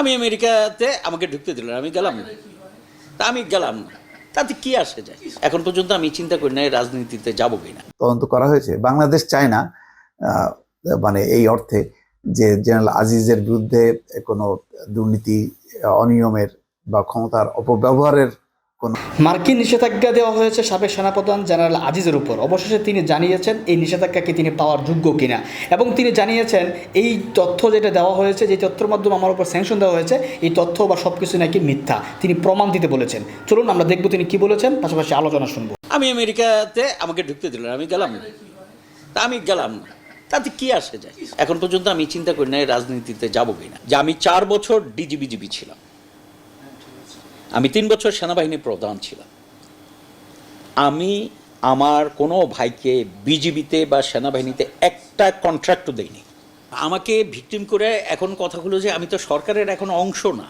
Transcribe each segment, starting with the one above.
আমি আমেরিকাতে আমাকে ঢুকতে দিল আমি গেলাম। তা আমি গেলাম তাতে কি আসে যায়? এখন পর্যন্ত আমি চিন্তা করি না এই রাজনীতিতে যাব কিনা। তদন্ত করা হয়েছে। বাংলাদেশ চায় না মানে এই অর্থে যে জেনারেল আজিজের বিরুদ্ধে কোনো দুর্নীতি, অনিয়মের বা ক্ষমতার অপব্যবহারের মার্কিন নিষেধাজ্ঞা দেওয়া হয়েছে সাবেক সেনাপ্রধান জেনারেল আজিজের উপর। অবশেষে তিনি জানিয়েছেন এই নিষেধাজ্ঞাকে তিনি পাওয়ার যোগ্য কিনা। এবং তিনি জানিয়েছেন এই তথ্য যেটা দেওয়া হয়েছে যে তথ্যের মাধ্যমে আমার উপর স্যাংশন দেওয়া হয়েছে এই তথ্য বা সব কিছু নাকি মিথ্যা। তিনি প্রমাণ দিতে বলেছেন। চলুন আমরা দেখব তিনি কি বলেছেন পাশাপাশি আলোচনা শুনব। আমি আমেরিকাতে আমাকে ঢুকতে দিল আমি গেলাম না। তা আমি গেলাম না। তাতে কি আসে যায়? এখন পর্যন্ত আমি চিন্তা করি না এই রাজনীতিতে যাব কিনা। যে আমি চার বছর ডিজিবিজিবি ছিলাম। আমি তিন বছর সেনাবাহিনী প্রধান ছিলাম। আমি আমার কোনো ভাইকে বিজিবিতে বা সেনাবাহিনীতে একটা কন্ট্রাক্টও দেইনি। আমাকে ভিকটিম করে এখন কথা হলো যে আমি তো সরকারের এখন অংশ না।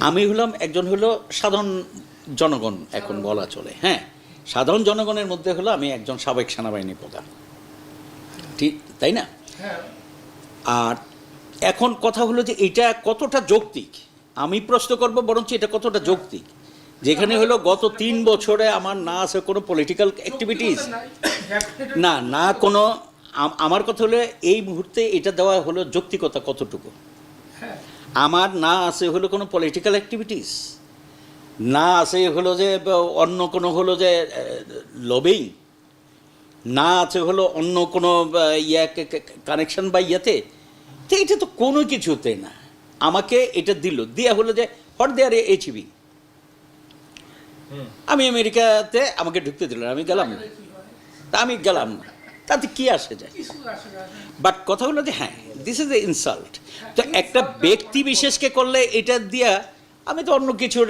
আমি হলাম একজন হলো সাধারণ জনগণ এখন বলা চলে হ্যাঁ। সাধারণ জনগণের মধ্যে হলো আমি একজন সাবেক সেনাবাহিনী প্রধান। ঠিক তাই না? আর এখন কথা হলো যে এটা কতটা যৌক্তিক? আমি প্রশ্ন করব বরঞ্চ এটা কতটা যৌক্তিক? যেখানে হলো গত তিন বছরে আমার না আছে কোনো পলিটিক্যাল অ্যাক্টিভিটিস না না কোনো আমার কথা হলো এই মুহূর্তে এটা দেওয়া হলো যৌক্তিকতা কতটুকু? আমার না আছে হলো কোনো পলিটিক্যাল অ্যাক্টিভিটিস না আছে হলো যে অন্য কোনো হলো যে লবিং না আছে হলো অন্য কোনো ইয়া কানেকশন বা ইয়াতে? এটা তো কোনো কিছুতে না। আমাকে এটা দিল। দিয়া হলো যে হট দেয়ার এইচবি আমি আমেরিকাতে আমাকে ঢুকতে দিল আমি গেলাম না। তা আমি গেলাম না। তাতে কি আসে যায়? বাট কথা হলো যে হ্যাঁ দিস ইজ এ ইনসাল্ট তো একটা ব্যক্তি বিশেষকে করলে এটা দিয়া আমি তো অন্য কিছুর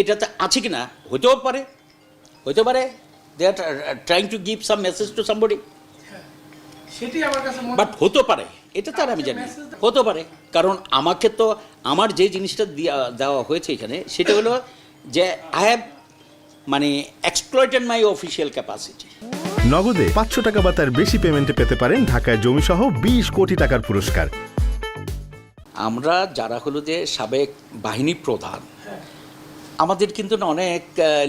এটাতে আছে কি না? হতেও পারে। হতে পারে। They are trying to give some message to somebody সেটি আমার কাছে বাট হতে পারে এটা তার আমি জানি হতে পারে কারণ আমাকে তো আমার যে জিনিসটা দেওয়া হয়েছে এখানে সেটা হলো যে আই হ্যাভ মানে এক্সপ্লয়েটেড মাই অফিসিয়াল ক্যাপাসিটি নগদে পাঁচশো টাকা বা তার বেশি পেমেন্টে পেতে পারেন ঢাকায় জমিসহ বিশ কোটি টাকার পুরস্কার। আমরা যারা হলো যে সাবেক বাহিনী প্রধান আমাদের কিন্তু না অনেক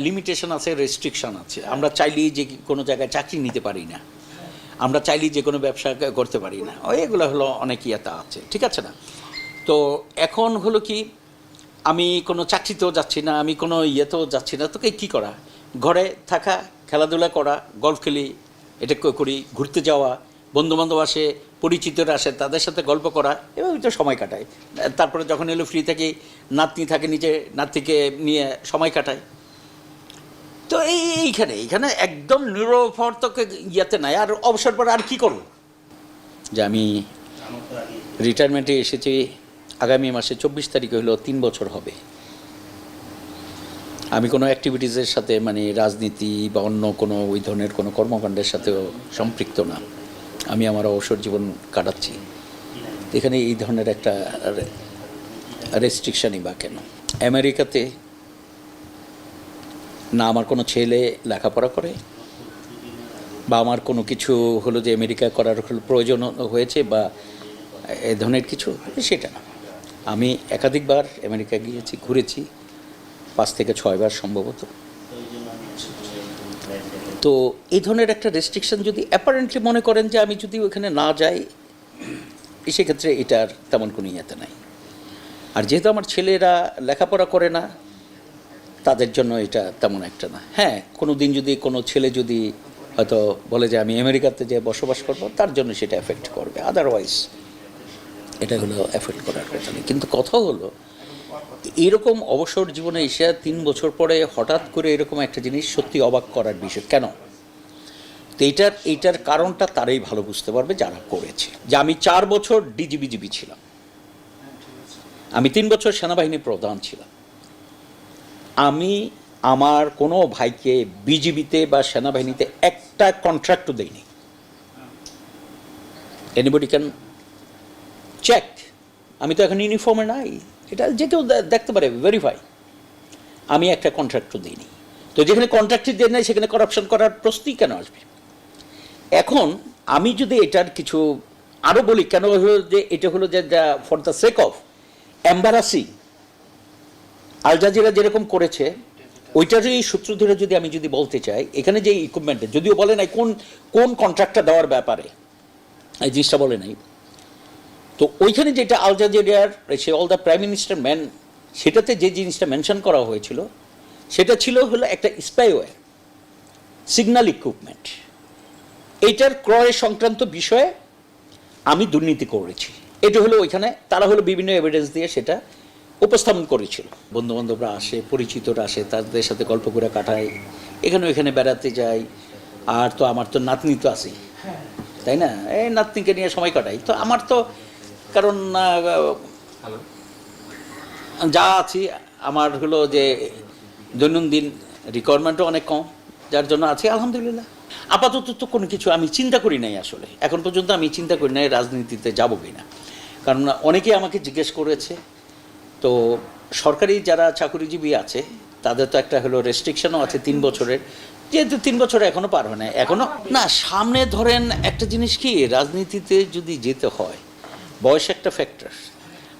লিমিটেশন আছে রেস্ট্রিকশন আছে। আমরা চাইলেই যে কোনো জায়গায় চাকরি নিতে পারি না। আমরা চাইলেই যে কোনো ব্যবসা করতে পারি না। ওই এগুলো হলো অনেক ইয়েতে আছে, ঠিক আছে না? তো এখন হলো কি, আমি কোনো চাকরিতেও যাচ্ছি না, আমি কোনো ইয়েতেও যাচ্ছি না, তোকে কী করা? ঘরে থাকা, খেলাধুলা করা, গল্ফ খেলি, এটা করি, ঘুরতে যাওয়া, বন্ধুবান্ধব আসে, পরিচিতরা আসে, তাদের সাথে গল্প করা, এভাবে তো সময় কাটায় তারপরে যখন এলো ফ্রি থাকি, নাতনি থাকে নিচে নাতনিকে নিয়ে সময় কাটায় তো এই এইখানে এইখানে একদম নিরপর্তক ইয়েতে নাই। আর অবসর পরে আর কি করব? যে আমি রিটায়ারমেন্টে এসেছি, আগামী মাসে চব্বিশ তারিখে হলো তিন বছর হবে। আমি কোনো অ্যাক্টিভিটিসের সাথে মানে রাজনীতি বা অন্য কোনো ওই ধরনের কোনো কর্মকাণ্ডের সাথেও সম্পৃক্ত না। আমি আমার অবসর জীবন কাটাচ্ছি। এখানে এই ধরনের একটা রেস্ট্রিকশানই বা কেন? আমেরিকাতে না আমার কোনো ছেলে লেখাপড়া করে, বা আমার কোনো কিছু হলো যে আমেরিকা করার প্রয়োজন হয়েছে বা এ ধরনের কিছু সেটা। না আমি একাধিকবার আমেরিকা গিয়েছি, ঘুরেছি, পাঁচ থেকে ছয়বার সম্ভবত। তো এই ধরনের একটা রেস্ট্রিকশন যদি অ্যাপারেন্টলি মনে করেন যে আমি যদি ওখানে না যাই, সেক্ষেত্রে এটার তেমন কোনো ইয়েতে নাই। আর যেহেতু আমার ছেলেরা লেখাপড়া করে না তাদের জন্য এটা তেমন একটা না। হ্যাঁ কোনো দিন যদি কোনো ছেলে যদি হয়তো বলে যে আমি আমেরিকাতে যে বসবাস করব, তার জন্য সেটা এফেক্ট করবে। আদারওয়াইজ এটা হলো এফেক্ট করার কথা নেই। কিন্তু কথা হলো, এরকম অবসর জীবনে এসে তিন বছর পরে হঠাৎ করে এরকম একটা জিনিস সত্যি অবাক করার বিষয়। কেন? তো এইটার এইটার কারণটা তারাই ভালো বুঝতে পারবে যারা করেছে। যে আমি চার বছর ডিজিবিজিবি ছিলাম। আমি তিন বছর সেনাবাহিনী প্রধান ছিলাম। আমি আমার কোনো ভাইকে বিজিবিতে বা সেনাবাহিনীতে একটা কন্ট্রাক্টও দেইনি। এনিবডি ক্যান চেক আমি তো এখন ইউনিফর্মে নাই। এটা যে কেউ দেখতে পারে ভেরিফাই আমি একটা কন্ট্রাক্টও দিইনি। তো যেখানে কন্ট্রাক্টই দেয় নাই, সেখানে করাপশন করার প্রশ্নই কেন আসবে? এখন আমি যদি এটার কিছু আরও বলি, কেন হলো যে, এটা হলো যে for the sake of embarrassing Al Jazeera যেরকম করেছে, ওইটারই সূত্র ধরে যদি আমি যদি বলতে চাই, এখানে যে ইকুইপমেন্টে যদিও বলে নাই কোন কোন কন্ট্রাক্টটা দেওয়ার ব্যাপারে, এই জিনিসটা বলে নাই। তো ওইখানে যেটা আল জাজিরার, সে all the prime minister man সেটাতে যে জিনিসটা মেনশন করা হয়েছিল, সেটা ছিল হলো একটা স্পাইওয়্যার সিগন্যাল ইকুইপমেন্ট এইটার ক্রয় সংক্রান্ত বিষয়ে আমি দুর্নীতি করেছি। এটা হলো ওইখানে, তারা হলো বিভিন্ন এভিডেন্স দিয়ে সেটা উপস্থাপন করেছিল। বন্ধু বান্ধবরা আসে পরিচিতরা আসে তাদের সাথে গল্প করে কাটায় এখানে ওইখানে বেড়াতে যাই। আর তো আমার তো নাতনি তো আছে তাই না? এই নাতনিকে নিয়ে সময় কাটাই। তো আমার তো কারণ যা আছি আমার হলো যে দৈনন্দিন রিকোয়ারমেন্টও অনেক কম। যার জন্য আছি আলহামদুলিল্লাহ। আপাতত তো কোনো কিছু আমি চিন্তা করি নাই আসলে। এখন পর্যন্ত আমি চিন্তা করি নাই রাজনীতিতে যাব কিনা। কারণ অনেকেই আমাকে জিজ্ঞেস করেছে তো সরকারি যারা চাকরিজীবী আছে তাদের তো একটা হলো রেস্ট্রিকশনও আছে তিন বছরের। যেহেতু তিন বছর এখনও পার হয় না এখনও না সামনে ধরেন একটা জিনিস কি রাজনীতিতে যদি যেতে হয় বয়স একটা ফ্যাক্টর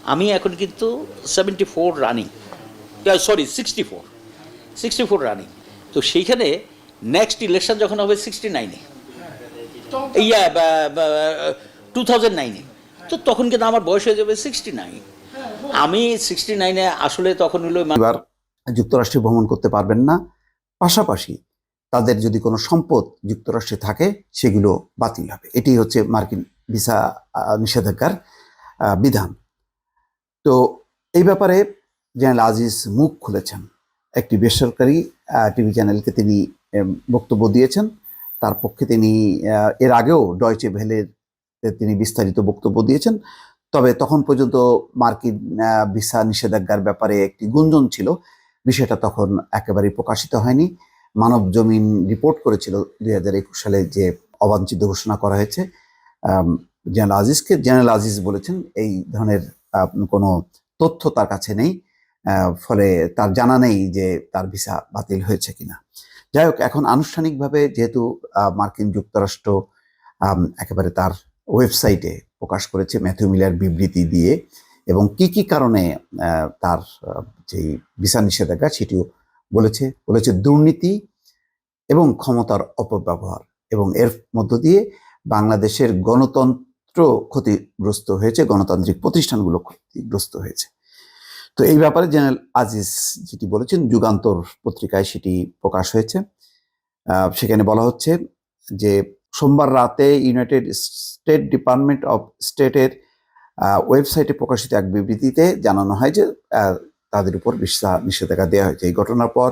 আমি এখন কিন্তু seventy four running sorry sixty four sixty four running তো সেইখানে নেক্সট ইলেকশন যখন হবে সিক্সটি নাইনে ইয়া টু থাউজেন্ড নাইনে তো তখন কিন্তু আমার বয়স হয়ে যাবে সিক্সটি নাইন আমি সিক্সটি নাইনে আসলে তখন হলো এবার যুক্তরাষ্ট্রে ভ্রমণ করতে পারবেন না। পাশাপাশি তাদের যদি কোনো সম্পদ যুক্তরাষ্ট্রে থাকে, সেগুলো বাতিল হবে। এটি হচ্ছে মার্কিন ভিসা নিষেধাজ্ঞার বিধান। তো এই ব্যাপারে জেনারেল আজিজ মুখ খুলেছেন। একটি বেসরকারি টিভি চ্যানেলকে তিনি বক্তব্য দিয়েছেন। তার পক্ষে তিনি এর আগেও ডয়চে ভেলের তিনি বিস্তারিত বক্তব্য দিয়েছেন। তবে তখন পর্যন্ত মার্কিন ভিসা নিষেধাজ্ঞার ব্যাপারে একটি গুঞ্জন ছিল। বিষয়টা তখন একেবারেই প্রকাশিত হয়নি। মানব জমিন রিপোর্ট করেছিল দুই হাজার একুশ সালে যে অবাঞ্ছিত ঘোষণা করা হয়েছে। জেনারেল আজিজকে, জেনারেল আজিজ বলেছেন এই ধরনের কোনো তথ্য তার কাছে নেই ফলে তার জানা নেই যে তার ভিসা বাতিল হয়েছে কিনা। যাই হোক, এখন আনুষ্ঠানিকভাবে যেহেতু মার্কিন যুক্তরাষ্ট্র একেবারে তার ওয়েবসাইটে প্রকাশ করেছে ম্যাথিউ মিলার বিবৃতি দিয়ে এবং কি কি কারণে তার যেই ভিসা নিষেধাজ্ঞা সেটিও বলেছে বলেছে দুর্নীতি এবং ক্ষমতার অপব্যবহার এবং এর মধ্য দিয়ে বাংলাদেশের গণতন্ত্র ক্ষতিগ্রস্ত হয়েছে, গণতান্ত্রিক প্রতিষ্ঠানগুলো ক্ষতিগ্রস্ত হয়েছে। তো এই ব্যাপারে জেনারেল আজিজ যেটি বলেছেন, যুগান্তর পত্রিকায় সেটি প্রকাশ হয়েছে। সেখানে বলা হচ্ছে যে সোমবার রাতে ইউনাইটেড স্টেট ডিপার্টমেন্ট অফ স্টেটের ওয়েবসাইটে প্রকাশিত এক বিবৃতিতে জানানো হয় যে তাদের উপর ভিসা নিষেধাজ্ঞা দেওয়া হয়েছে। এই ঘটনার পর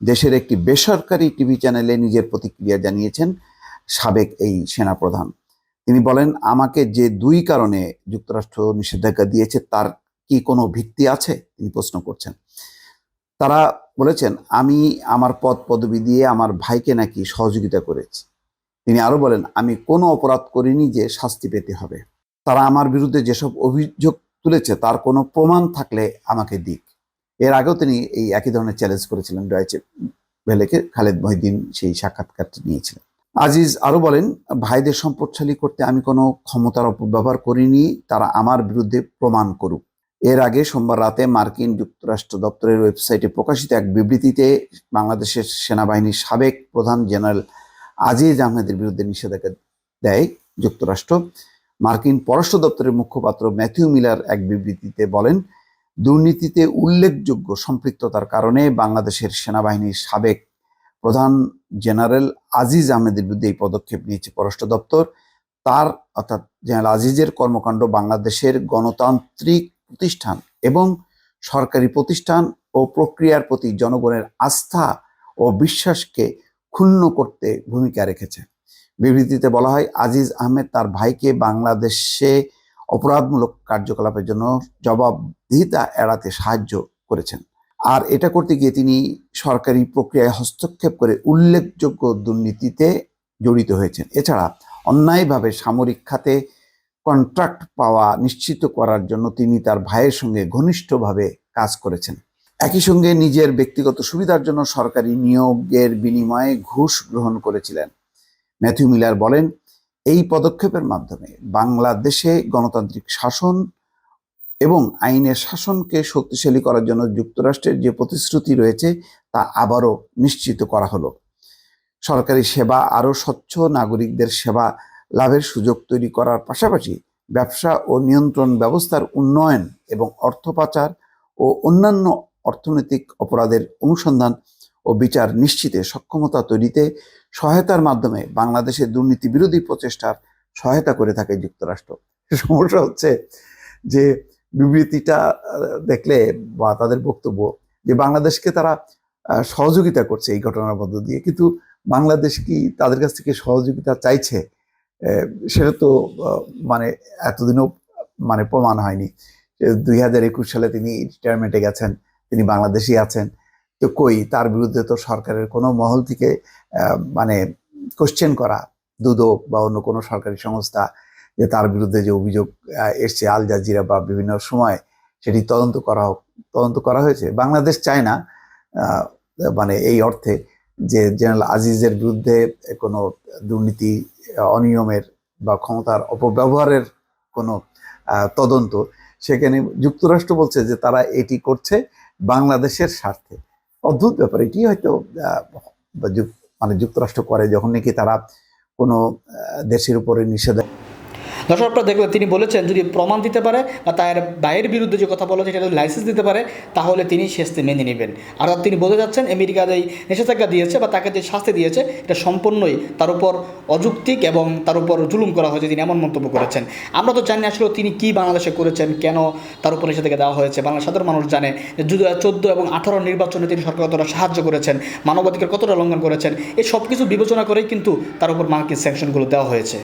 দেশের একটি বেসরকারি টিভি চ্যানেলে নিজের প্রতিক্রিয়া জানিয়েছেন সাবেক এই সেনাপ্রধান। তিনি বলেন, আমাকে যে দুই কারণে যুক্তরাষ্ট্র নিষেধাজ্ঞা দিয়েছে, তার কি কোনো ভিত্তি আছে? তিনি প্রশ্ন করছেন। তারা বলেছেন, আমি আমার পদ পদবি দিয়ে আমার ভাইকে নাকি সহযোগিতা করেছি। তিনি আরও বলেন, আমি কোনো অপরাধ করিনি যে শাস্তি পেতে হবে। তারা আমার বিরুদ্ধে যেসব অভিযোগ তুলেছে, তার কোনো প্রমাণ থাকলে আমাকে দিক। এর আগেও তিনি এই একই ধরনের চ্যালেঞ্জ করেছিলেন ডয়েচে ভেলেকে খালেদ মহিদিন সেই সাক্ষাৎকারটি নিয়েছিলেন। আজিজ আরও বলেন, ভাইদের সম্পদশালী করতে আমি কোনো ক্ষমতার অপব্যবহার করিনি, তারা আমার বিরুদ্ধে প্রমাণ করুক। এর আগে সোমবার রাতে মার্কিন যুক্তরাষ্ট্র দপ্তরের ওয়েবসাইটে প্রকাশিত এক বিবৃতিতে বাংলাদেশের সেনাবাহিনীর সাবেক প্রধান জেনারেল আজিজ আহমেদের বিরুদ্ধে নিষেধাজ্ঞা দেয় যুক্তরাষ্ট্র। মার্কিন পররাষ্ট্র দপ্তরের মুখপাত্র ম্যাথিউ মিলার এক বিবৃতিতে বলেন, দুর্নীতিতে উল্লেখযোগ্য সম্পৃক্ততার কারণে বাংলাদেশের সেনাবাহিনীর সাবেক প্রধান জেনারেল আজিজ আহমেদের বিরুদ্ধে এই পদক্ষেপ নিয়েছে পররাষ্ট্র দপ্তর। তার অর্থাৎ জেনারেল আজিজের কর্মকাণ্ড বাংলাদেশের গণতান্ত্রিক প্রতিষ্ঠান এবং সরকারি প্রতিষ্ঠান ও প্রক্রিয়ার প্রতি জনগণের আস্থা ও বিশ্বাসকে ক্ষুণ্ণ করতে ভূমিকা রেখেছে। বিবৃতিতে বলা হয়, আজিজ আহমেদ তার ভাইকে বাংলাদেশে অপরাধমূলক কার্যকলাপের জন্য জবাবদিহিতা এড়াতে সাহায্য করেছেন। আর এটা করতে গিয়ে তিনি সরকারি প্রক্রিয়ায় হস্তক্ষেপ করে উল্লেখযোগ্য দুর্নীতিতে জড়িত হয়েছেন। এছাড়া অন্যায়ভাবে সামরিক খাতে কন্ট্রাক্ট পাওয়া নিশ্চিত করার জন্য তিনি তার ভাইয়ের সঙ্গে ঘনিষ্ঠভাবে কাজ করেছেন। একই সঙ্গে নিজের ব্যক্তিগত সুবিধার জন্য সরকারি নিয়োগের বিনিময়ে ঘুষ গ্রহণ করেছিলেন। ম্যাথিউ মিলার বলেন, এই পদক্ষেপের মাধ্যমে বাংলাদেশে গণতান্ত্রিক শাসন এবং আইনের শাসনকে শক্তিশালী করার জন্য যুক্তরাষ্ট্রের যে প্রতিশ্রুতি রয়েছে তা আবারও নিশ্চিত করা হলো। সরকারি সেবা আরও স্বচ্ছ, নাগরিকদের সেবা লাভের সুযোগ তৈরি করার পাশাপাশি ব্যবসা ও নিয়ন্ত্রণ ব্যবস্থার উন্নয়ন এবং অর্থ পাচার ও অন্যান্য অর্থনৈতিক অপরাধের অনুসন্ধান ও বিচার নিশ্চিতে সক্ষমতা তৈরিতে সহায়তার মাধ্যমে বাংলাদেশের দুর্নীতি বিরোধী প্রচেষ্টার সহায়তা করে থাকে যুক্তরাষ্ট্র। সমস্যা হচ্ছে যে বিবৃতিটা দেখলে বা তাদের বক্তব্য যে বাংলাদেশকে তারা সহযোগিতা করছে এই ঘটনার মধ্য দিয়ে। কিন্তু বাংলাদেশ কি তাদের কাছ থেকে সহযোগিতা চাইছে? সেটা তো মানে এতদিনও মানে প্রমাণ হয়নি। দুই হাজার একুশ সালে তিনি রিটায়ারমেন্টে গেছেন। তিনি বাংলাদেশি আছেন, তো কই? তার বিরুদ্ধে তো সরকারের কোনো মহল থেকে মানে কোশ্চেন করা, দুদক বা অন্য কোনো সরকারি সংস্থা যে তার বিরুদ্ধে যে অভিযোগ এসছে, আল জাজিরা বা বিভিন্ন সময় সেটি তদন্ত করা হোক, তদন্ত করা হয়েছে। বাংলাদেশ চায় না মানে এই অর্থে যে জেনারেল আজিজের বিরুদ্ধে কোনো দুর্নীতি, অনিয়মের বা ক্ষমতার অপব্যবহারের কোনো তদন্ত। সেখানে যুক্তরাষ্ট্র বলছে যে তারা এটি করছে বাংলাদেশের স্বার্থে। অদ্ভুত ব্যাপার এটি হয়তো মানে যুক্তরাষ্ট্র করে, যখন নাকি তারা কোনো দেশের উপরে নিষেধাজ্ঞা দর্শক আপনারা তিনি বলেছেন, যদি প্রমাণ দিতে পারে বা তার ভাইয়ের বিরুদ্ধে যে কথা বলেছে সেটা যদি লাইসেন্স দিতে পারে, তাহলে তিনি শাস্তি মেনে নেবেন। আর তিনি বলতে যাচ্ছেন আমেরিকা যেই নিষেধাজ্ঞা দিয়েছে বা তাকে যে শাস্তি দিয়েছে, এটা সম্পূর্ণই তার উপর অযৌক্তিক এবং তার উপর জুলুম করা হয়েছে, তিনি এমন মন্তব্য করেছেন। আমরা তো জানি আসলে তিনি কি বাংলাদেশে করেছেন, কেন তার উপর নিষেধাজ্ঞা দেওয়া হয়েছে। বাংলাদেশ সাধারণ মানুষ জানে যে দু চোদ্দ এবং আঠারো নির্বাচনে তিনি সরকার কতটা সাহায্য করেছেন, মানবাধিকার কতটা লঙ্ঘন করেছেন, এই সব কিছু বিবেচনা করেই কিন্তু তার উপর মার্কিন স্যাংশনগুলো দেওয়া হয়েছে।